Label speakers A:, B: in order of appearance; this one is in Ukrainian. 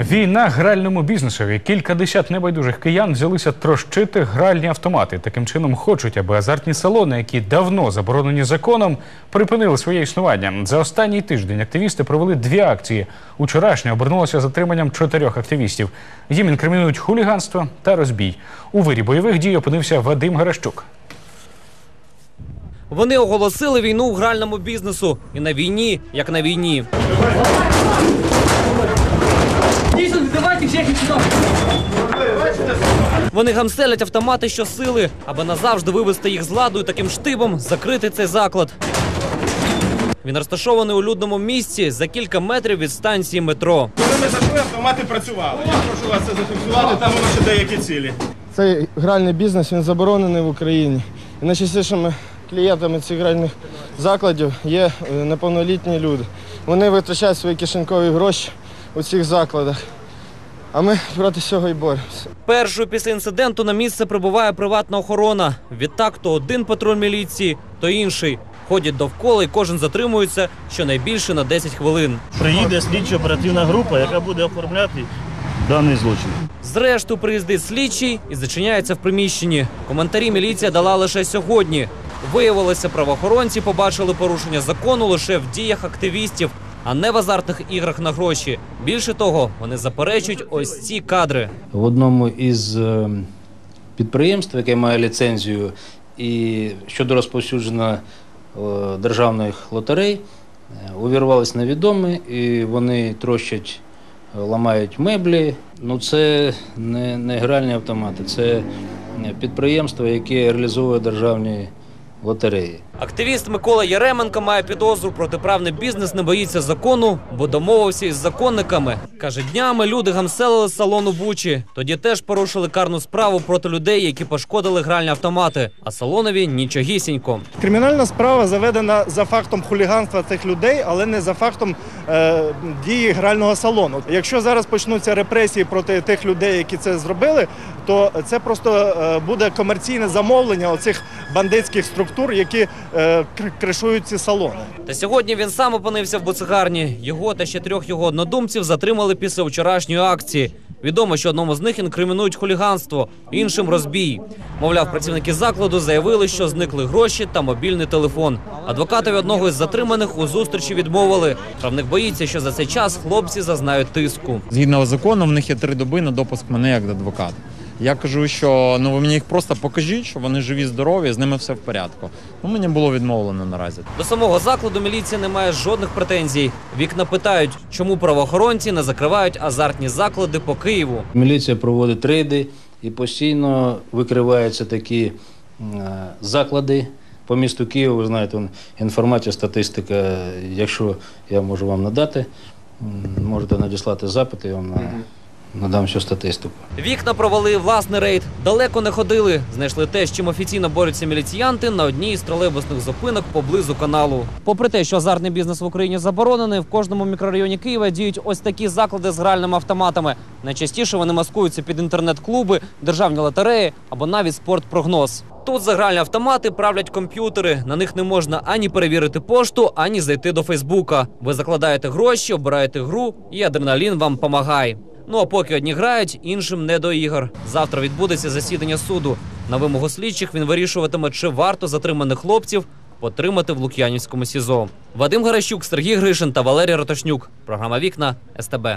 A: Війна гральному бізнесові. Кілька десят небайдужих киян взялися трощити гральні автомати. Таким чином хочуть, аби азартні салони, які давно заборонені законом, припинили своє існування. За останній тиждень активісти провели дві акції. Учорашня обернулося затриманням чотирьох активістів. Їм інкримінують хуліганство та розбій. У вирі бойових дій опинився Вадим Гаращук.
B: Вони оголосили війну гральному бізнесу. І на війні, як на війні. Вони гамселять автомати щосили, аби назавжди вивести їх з ладу і таким штибом закрити цей заклад. Він розташований у людному місці за кілька метрів від станції метро.
C: Коли ми зайшли, автомати працювали. Я прошу вас це зафіксувати, там воно ще деякі цілі.
D: Цей гральний бізнес він заборонений в Україні. І найчастішими клієнтами цих гральних закладів є е, неповнолітні люди. Вони витрачають свої кишенькові гроші у цих закладах. А ми проти цього і боремося.
B: Першою після інциденту на місце прибуває приватна охорона. Відтак то один патруль міліції, то інший. Ходять довкола і кожен затримується щонайбільше на 10 хвилин.
E: приїде слідчо-оперативна група, яка буде оформляти даний злочин.
B: Зрештою приїздить слідчий і зачиняється в приміщенні. Коментарі міліція дала лише сьогодні. Виявилося, правоохоронці побачили порушення закону лише в діях активістів, а не в азартних іграх на гроші. Більше того, вони заперечують ось ці кадри.
F: в одному із е, підприємств, яке має ліцензію, і щодо розповсюдження е, державних лотерей, е, увірвались невідомі, і вони трощать, ламають меблі. Ну це не, не гральні автомати, це підприємство, яке реалізовує державні лотереї.
B: Активіст Микола Яременко має підозру. Протиправний бізнес не боїться закону, бо домовився із законниками. Каже, днями люди гамселили з салону Бучі. Тоді теж порушили карну справу проти людей, які пошкодили гральні автомати. А салонові нічогісінько.
G: Кримінальна справа заведена за фактом хуліганства цих людей, але не за фактом е, дії грального салону. Якщо зараз почнуться репресії проти тих людей, які це зробили, то це просто е, буде комерційне замовлення оцих бандитських структур, які е, кр- кришують ці салони.
B: Та сьогодні він сам опинився в буцегарні. Його та ще трьох його однодумців затримали після вчорашньої акції. Відомо, що одному з них інкримінують хуліганство, іншим розбій. Мовляв, працівники закладу заявили, що зникли гроші та мобільний телефон. Адвокатові одного із затриманих у зустрічі відмовили. Правник боїться, що за цей час хлопці зазнають тиску.
H: Згідно закону, в них є три доби на допуск мене як адвоката. Я кажу, що ну ви мені їх просто покажіть, що вони живі, здорові, з ними все в порядку. Ну мені було відмовлено наразі.
B: До самого закладу міліція не має жодних претензій. Вікна питають, чому правоохоронці не закривають азартні заклади по Києву.
F: Міліція проводить рейди і постійно викриваються такі е, заклади по місту Києву. Ви знаєте, он, інформація, статистика. Якщо я можу вам надати, можете надіслати запит, я вам на- надам всю статистику.
B: Вікна провели власний рейд. Далеко не ходили. Знайшли те, з чим офіційно борються міліціянти на одній із тролейбусних зупинок поблизу каналу. Попри те, що азартний бізнес в Україні заборонений, в кожному мікрорайоні Києва діють ось такі заклади з гральними автоматами. Найчастіше вони маскуються під інтернет-клуби, державні лотереї або навіть спортпрогноз. Тут за гральні автомати правлять комп'ютери. На них не можна ані перевірити пошту, ані зайти до Фейсбука. Ви закладаєте гроші, обираєте гру, і адреналін вам помагає. Ну а поки одні грають, іншим не до ігор. Завтра відбудеться засідання суду. На вимогу слідчих він вирішуватиме, чи варто затриманих хлопців потримати в Лук'янівському СІЗО. Вадим Гаращук, Сергій Гришин та Валерій Ротошнюк. Програма Вікна СТБ.